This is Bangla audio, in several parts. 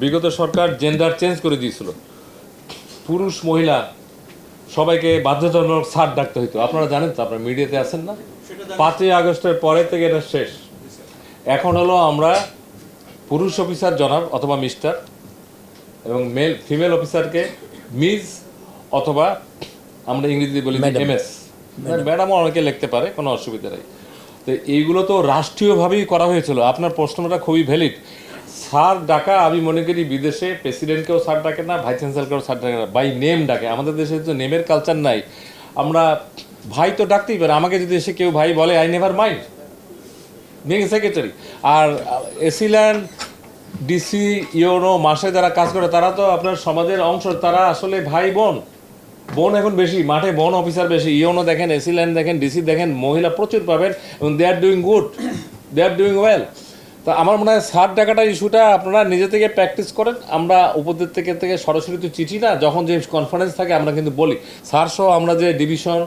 বিগত সরকার জেন্ডার চেঞ্জ করে দিয়েছিল। পুরুষ মহিলা সবাইকে বাধ্যতামূলক সার ডাকতে হইতো। আপনারা জানেন তো আপনারা মিডিয়াতে আছেন না? পাঁচই আগস্টের পরে থেকে এটা শেষ। এখন হলো আমরা পুরুষ অফিসার জনাব অথবা মিস্টার এবং মেল ফিমেল অফিসারকে মিস অথবা আমরা ইংরেজিতে বলি এম এস ম্যাডামও অনেকে লিখতে পারে কোনো অসুবিধা নেই। তো এইগুলো তো রাষ্ট্রীয়ভাবেই করা হয়েছিল। আপনার প্রশ্নটা খুবই ভ্যালিড স্যার ডাকা, আমি মনে করি বিদেশে প্রেসিডেন্টকেও স্যার ডাকে না, ভাইস চ্যান্সেলরকেও স্যার ডাকে না, বাই নেম ডাকে। আমাদের দেশে তো নেমের কালচার নাই। আমরা ভাই তো ডাকতেই পারে, আমাকে যদি এসে কেউ ভাই বলে I never mind being secretary R AC land DC UNO মাসে যারা কাজ করে, তারা তো আপনার সমাজের অংশ, তারা আসলে ভাই, বোন। বোন এখন বেশি, মাঠে বোন অফিসার বেশি। ইউনো দেখেন, এসিল্যান্ড দেখেন ডিসি দেখেন, মহিলা প্রচুর পাবেন, এবং they are doing good they are doing well তা আমার মনে হয় সার টাকাটা ইস্যুটা আপনারা নিজে থেকে প্র্যাকটিস করেন। আমরা উপদের থেকে থেকে সরাসরি তো চিঠি না, যখন যে কনফারেন্স থাকে আমরা কিন্তু বলি। স্যার সহ আমরা যে ডিভিশন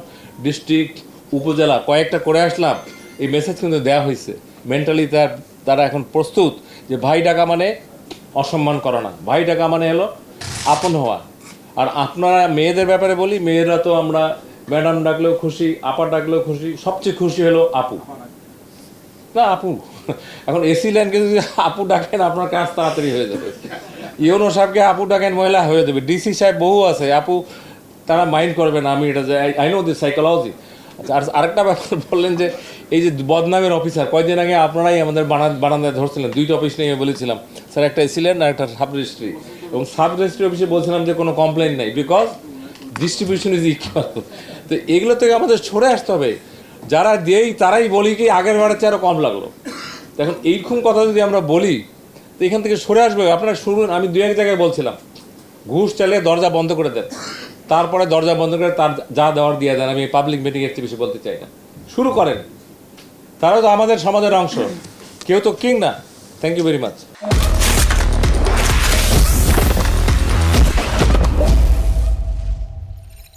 ডিস্ট্রিক্ট উপজেলা কয়েকটা করে আসলাম, এই মেসেজ কিন্তু দেওয়া হয়েছে মেন্টালি তার, তারা এখন প্রস্তুত যে ভাই ডাকা মানে অসম্মান করা না। ভাই ডাকা মানে হলো আপন হওয়া। আর আপনারা মেয়েদের ব্যাপারে বলি, মেয়েরা তো আমরা ম্যাডাম ডাকলেও খুশি, আপা ডাকলেও খুশি, সবচেয়ে খুশি হলো আপু। না, আপু। এখন এসি লাইনকে যদি আপু ডাকেন, আপনার কাজ তাড়াতাড়ি হয়ে যাবে। ইউনো সাহেবকে আপু ডাকেন মহিলা হয়ে যাবে। ডিসি সাহেব বহু আছে। আপু, তারা মাইন্ড করবে না আমি এটা যে, আই নো দিস সাইকোলজি। আচ্ছা আর আরেকটা ব্যাপার বললেন যে, এই যে বদনামের অফিসার, কয়দিন আগে আপনারাই আমাদের বারান্দায় ধরছিলেন। দুইটা অফিস নিয়ে বলেছিলাম, স্যার, একটা এসিলেন আর একটা সাব রেজিস্ট্রি। এবং সাব রেজিস্ট্রি অফিসে বলছিলাম যে, কোনো কমপ্লেন নেই। Because, distribution is equal. তো এগুলো থেকে আমাদের সরে আসতে হবে। যারা দিয়েই, তারাই বলি কি আগের বারের চেয়ে আরও কম লাগল। এখন এইরকম কথা যদি আমরা বলি, তো এখান থেকে সরে আসবে। আপনারা শুনুন, আমি দু এক জায়গায় বলছিলাম, ঘুষ চাইলে দরজা বন্ধ করে দেন। তারপরে দরজা বন্ধ করে তার যা দেওয়ার দিয়ে দেন। আমি পাবলিক মিটিং একটু বেশি বলতে চাই না। শুরু করেন। তারাও তো আমাদের সমাজের অংশ। কেউ তো কিং না। Thank you very much